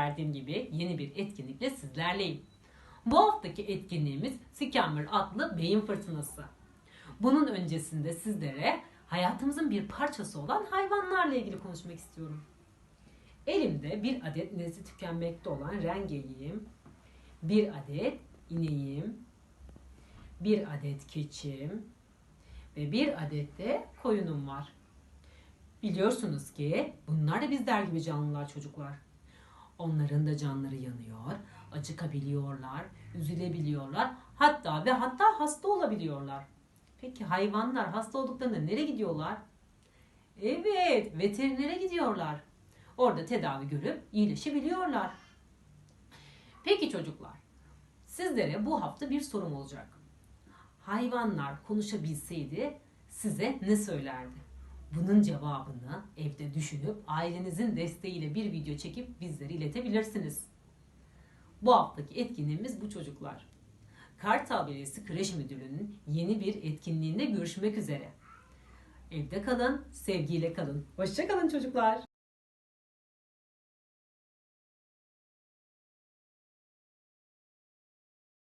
verdiğim gibi yeni bir etkinlikle sizlerleyim. Bu haftaki etkinliğimiz Scammer adlı beyin fırtınası. Bunun öncesinde sizlere hayatımızın bir parçası olan hayvanlarla ilgili konuşmak istiyorum. Elimde bir adet nesli tükenmekte olan rengeyiğim, bir adet ineğim, bir adet keçim ve bir adet de koyunum var. Biliyorsunuz ki bunlar da bizler gibi canlılar çocuklar. Onların da canları yanıyor, acıkabiliyorlar, üzülebiliyorlar, hatta ve hatta hasta olabiliyorlar. Peki hayvanlar hasta olduklarında nereye gidiyorlar? Evet, veterinere gidiyorlar. Orada tedavi görüp iyileşebiliyorlar. Peki çocuklar, sizlere bu hafta bir sorum olacak. Hayvanlar konuşabilseydi size ne söylerdi? Bunun cevabını evde düşünüp ailenizin desteğiyle bir video çekip bizlere iletebilirsiniz. Bu haftaki etkinliğimiz bu çocuklar. Kartal Belediyesi Kreş Müdürlüğü'nün yeni bir etkinliğinde görüşmek üzere. Evde kalın, sevgiyle kalın. Hoşça kalın çocuklar.